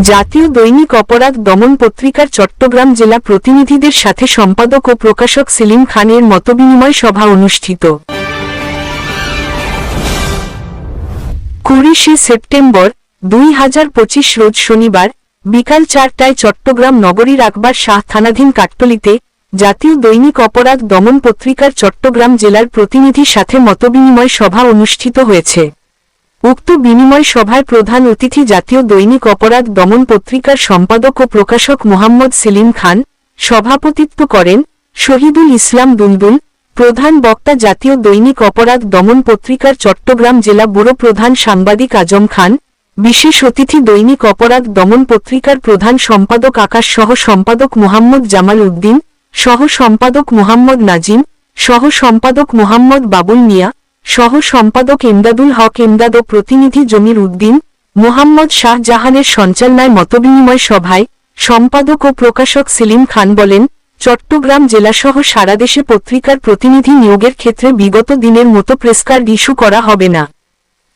জাতীয় দৈনিক অপরাধ দমন পত্রিকার চট্টগ্রাম জেলা প্রতিনিধিদের সাথে সম্পাদক ও প্রকাশক সেলিম খানের মতবিনিময় সভা অনুষ্ঠিত। কুড়িশে সেপ্টেম্বর, দুই হাজার পঁচিশ রোজ শনিবার, বিকাল চারটায় চট্টগ্রাম নগরীর আকবর শাহ থানাধীন কাট্টলিতে জাতীয় দৈনিক অপরাধ দমন পত্রিকার চট্টগ্রাম জেলার প্রতিনিধির সাথে মতবিনিময় সভা অনুষ্ঠিত হয়েছে। উক্ত বিনিময় সভায় প্রধান অতিথি জাতীয় দৈনিক অপরাধ দমন পত্রিকার সম্পাদক ও প্রকাশক মোহাম্মদ সেলিম খান, সভাপতিত্ব করেন শহীদুল ইসলাম দুলদুল প্রধান বক্তা জাতীয় দৈনিক অপরাধ দমন পত্রিকার চট্টগ্রাম জেলা ব্যুরো প্রধান সাংবাদিক আজম খান, বিশেষ অতিথি দৈনিক অপরাধ দমন পত্রিকার প্রধান সম্পাদক আকাশ সহ সম্পাদক মোহাম্মদ জামাল উদ্দিন, সহ সম্পাদক মোহাম্মদ নাজিম, সহ সম্পাদক মোহাম্মদ বাবুল মিয়া সহ সম্পাদক এমদাদুল হক এমদাদ ও প্রতিনিধি জমির উদ্দিন, মোহাম্মদ শাহজাহানের সঞ্চালনায় মতবিনিময় সভায় সম্পাদক ও প্রকাশক সেলিম খান বলেন, চট্টগ্রাম জেলাসহ সারা দেশে পত্রিকার প্রতিনিধি নিয়োগের ক্ষেত্রে বিগত দিনের মতো প্রেসকার্ড ইস্যু করা হবে না।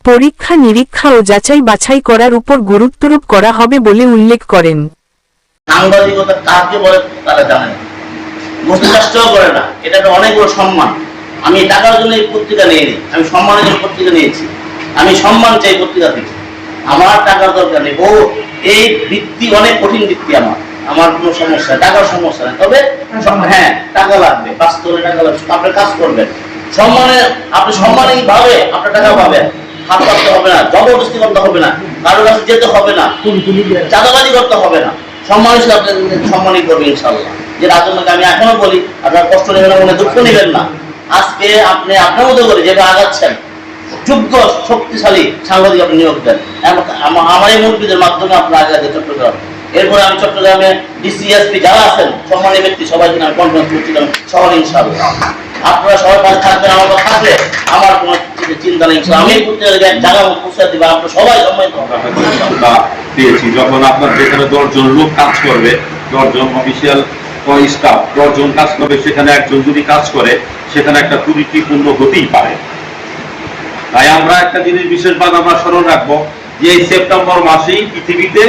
পরীক্ষা, নিরীক্ষা ও যাচাই বাছাই করার উপর গুরুত্বারোপ করা হবে বলে উল্লেখ করেন। সাংবাদিকতা কাকে বলে তারা জানে না। করে না। এটা অনেক বড় সম্মান। আমি টাকার জন্য এই পত্রিকা নিইনি আমি সম্মানের জন্য পত্রিকা নিয়েছি। আমি সম্মান চাই পত্রিকা থেকে। আমার টাকার দরকার নেই। ও এই বৃত্তি অনেক কঠিন বৃত্তি আমার। আমার কোনো সমস্যা টাকার সমস্যা নেই। তবে হ্যাঁ টাকা লাগবে বাস্তবে টাকা লাগবে। আপনি কাজ করবেন। সম্মানে আপনি সম্মানে ভাবে আপনার টাকা পাবেন। হাত পাততে হবে না জবরদস্তি করতে হবে না কারোর কাছে যেতে হবে না চাঁদাবাজি করতে হবে না। সম্মান হিসেবে আপনি সম্মানই করবে ইনশাল্লাহ যে রাজনকে আমি এখনও বলি আপনার কষ্ট নেবেন না, মনে দুঃখ নেবেন না। আজকে আপনি আপনার মতো করে যেটা আগাচ্ছেন, যোগ্য, শক্তিশালী সাংবাদিক আপনি নিয়োগ দেন আমার এই মুরব্বীদের মাধ্যমে আপনার আগে আগে চট্টগ্রাম এরপরে আমি চট্টগ্রামে ডিসিএসপি যারা আছেন সম্মানী ব্যক্তি সবাই কিনা আমি কনফারেন্স করছিলাম শহর ইনশাল্লাহ আপনারা সবাই পাশে থাকবেন, আমার কথা থাকলে আমার কোনো চিন্তা নেই। আমি প্রত্যেক জায়গা পৌঁছে দিব, আপনারা সবাই সম্মানিত। পেয়েছি যখন আপনার যেখানে দশজন লোক কাজ করবে, দশজন অফিসিয়াল স্টাফ দশজন কাজ করবে, সেখানে একজন যদি কাজ করে, সেখানে একটা ত্রুটিপূর্ণ হতেই পারে। তাই আমরা একটা জিনিস বিশেষভাবে আমরা স্মরণ রাখব যে এই সেপ্টেম্বর মাসেই পৃথিবীতে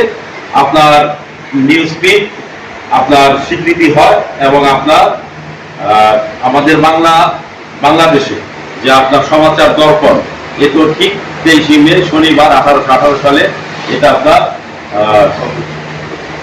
আপনার নিউজ আপনার স্বীকৃতি হয় এবং আপনার আমাদের বাংলা, বাংলাদেশে যে আপনার সমাচার দর্পণ, এ তো ঠিক তেইশে মে, শনিবার আঠারোশো আঠারো সালে এটা আপনার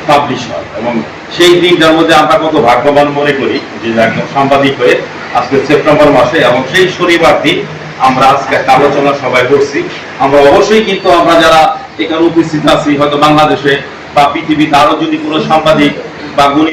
পাবলিশ হয় এবং সেই দিনটার মধ্যে আমরা কত ভাগ্যবান মনে করি যে একজন সাংবাদিক হয়ে আজকে সেপ্টেম্বর মাসে এবং সেই শনিবার দিন আমরা আজকে একটা আলোচনা সবাই করছি আমরা অবশ্যই কিন্তু আমরা যারা এখানে উপস্থিত আছি, হয়তো বাংলাদেশে বা পৃথিবীতে আরও যদি কোনো সাংবাদিক বা গুণী